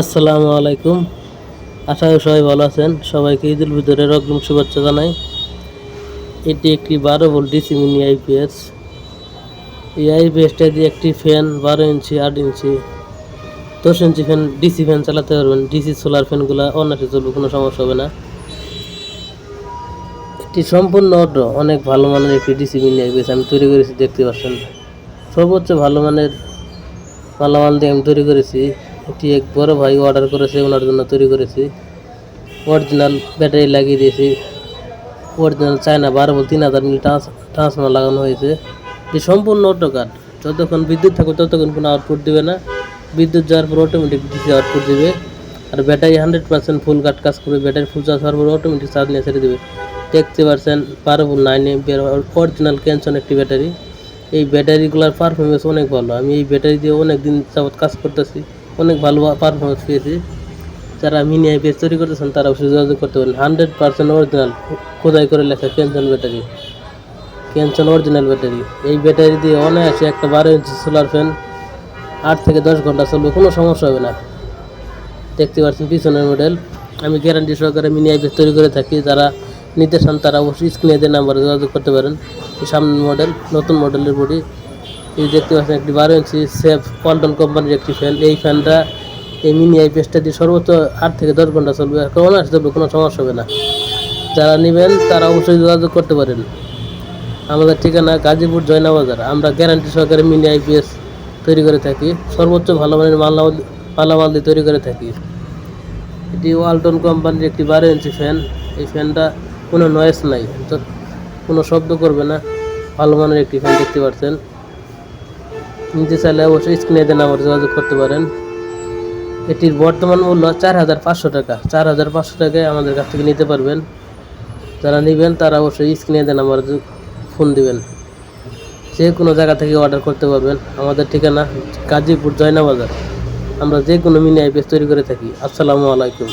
আসসালামু আলাইকুম। আশা করি সবাই ভালো আছেন। সবাইকে ঈদুল ফিতরের অগ্রিম শুভেচ্ছা জানাই। এটি একটি বারো ভোল্ট ডিসি মিনি আইপিএস। এই আইপিএসটা দিয়ে একটি ফ্যান বারো ইঞ্চি, আট ইঞ্চি, দশ ইঞ্চি ফ্যান, ডিসি ফ্যান চালাতে পারবেন। ডিসি, সোলার ফ্যানগুলো অনায়াসে চলবে, কোনো সমস্যা হবে না। এটি সম্পূর্ণ অর্ড অনেক ভালো মানের একটি ডিসি মিনি আইপিএস আমি তৈরি করেছি, দেখতে পাচ্ছেন। সর্বোচ্চ ভালো মানের মালামাল দিয়ে আমি তৈরি করেছি। এটি এক বড় ভাই অর্ডার করেছে, ওনার জন্য তৈরি করেছি। অরিজিনাল ব্যাটারি লাগিয়ে দিয়েছি। অরিজিনাল চায়না বারো বল তিন হাজার মিলি ট্রান্স ট্রান্সফর্মার লাগানো হয়েছে। এটি সম্পূর্ণ অটো কাট যতক্ষণ বিদ্যুৎ থাকবে ততক্ষণ কোনো আউটপুট দেবে না। বিদ্যুৎ যাওয়ার পর অটোমেটিক ডিসি আউটপুট দেবে। আর battery hundred percent full cut কাজ করবে। ব্যাটারি ফুল চার্জ হওয়ার পর অটোমেটিক চার্জ নিয়ে ছেড়ে দেবে। দেখতে পাচ্ছেন বারো বল নাইন এমপিয়ার অরিজিনাল ক্যানসন একটি ব্যাটারি এই ব্যাটারিগুলোর পারফরমেন্স অনেক ভালো। আমি এই ব্যাটারি দিয়ে অনেক দিন যাবত কাজ করতেছি। অনেক ভালো পারফরমেন্স পেয়েছি। যারা মিনি আইপিএস তৈরি করতেছেন, তারা অবশ্যই যোগাযোগ করতে পারেন। হান্ড্রেড পার্সেন্ট অরিজিনাল খোদাই করে লেখা Canson battery Canson original battery এই ব্যাটারি দিয়ে অনায়াসে একটা বারো ইঞ্চি সোলার ফ্যান আট থেকে দশ ঘণ্টা চলবে, কোনো সমস্যা হবে না। দেখতে পাচ্ছেন পিছনের মডেল আমি গ্যারান্টি সহকারে মিনি আইপিএস তৈরি করে থাকি। যারা নিতে চান, তারা অবশ্যই স্ক্রিনে নাম্বারে যোগাযোগ করতে পারেন। সামনের মডেল নতুন মডেলের বডি এই দেখতে পাচ্ছেন একটি বারো ইঞ্চি সেফ ওয়ালটন কোম্পানির একটি ফ্যান এই ফ্যানটা এই মিনি আইপিএসটা দিয়ে সর্বোচ্চ আট থেকে দশ ঘণ্টা চলবে। আর কোনো চলবে কোনো সমস্যা হবে না। যারা নেবেন, তারা অবশ্যই যোগাযোগ করতে পারেন। আমাদের ঠিকানা গাজীপুর জয়নাবাজার। আমরা গ্যারান্টি সহকারে মিনি আইপিএস তৈরি করে থাকি। সর্বোচ্চ ভালো মানের মালামাল মালামাল দিয়ে তৈরি করে থাকি। এটি ওয়ালটন কোম্পানির একটি বারো ইঞ্চি ফ্যান এই ফ্যানটা কোনো নয়েস নাই। কোনো শব্দ করবে না। ভালো মানের একটি ফ্যান দেখতে পাচ্ছেন। নিতে চাইলে অবশ্যই স্ক্রিনে দেন, আমার যোগাযোগ করতে পারেন। এটির বর্তমান মূল্য চার হাজার পাঁচশো টাকা। চার হাজার পাঁচশো টাকায় আমাদের কাছ থেকে নিতে পারবেন। যারা নেবেন, তারা অবশ্যই স্ক্রিনে দেন, আমার ফোন দিবেন। যে কোনো জায়গা থেকে অর্ডার করতে পারবেন। আমাদের ঠিকানা গাজীপুর জয়নাবাজার। আমরা যে কোনো মিনি আইপিএস তৈরি করে থাকি। আসসালামু আলাইকুম।